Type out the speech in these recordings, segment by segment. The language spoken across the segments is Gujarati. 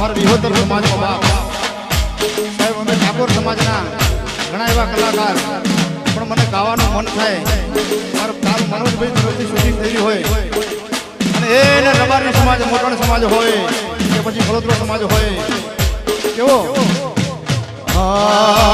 મારા વિહોતર સમાજનો બાપ. સાહેબ, અમે ઠાકોર સમાજના ઘણા એવા કલાકાર. પણ મને ગાવાનું મન થાય. મારા કાલ મનોજભાઈ તરફથી શૂટિંગ થયેલી હોય. અને એને રબારી સમાજ, મોટણ સમાજ હોય, કે પછી વડોદરા સમાજ હોય. કેવો? એવા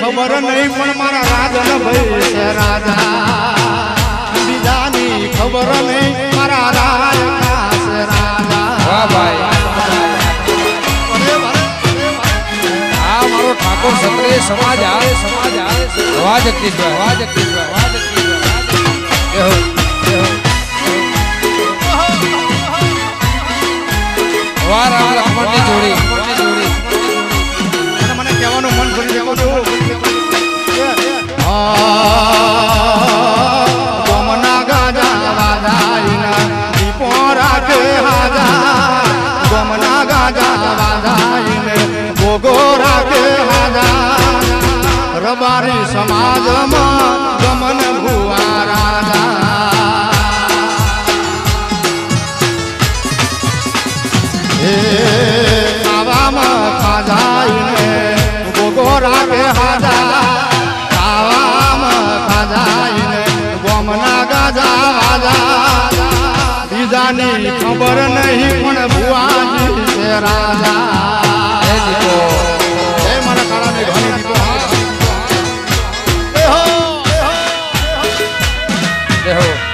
ખબર નહીં પણ મારા રાજન ભાઈ છે રાજા. બીજાની ખબર નહીં મારા રાજ છે રાજા. વાહ ભાઈ. આ મારો ઠાકોર સમાજ આવે સમાજ આવે વાહ જગદીશભાઈ વાહ જગદીશભાઈ રાખે હાજા રબારી સમાજમાં ગમન ભુવારા હે ખાવામાં ખાજાઈને ગોગો રાખે હાજા ખાવામાં ખાજાઈને ગોમના ગાજા ખબર નહીં પણ ભુવા Ferrou.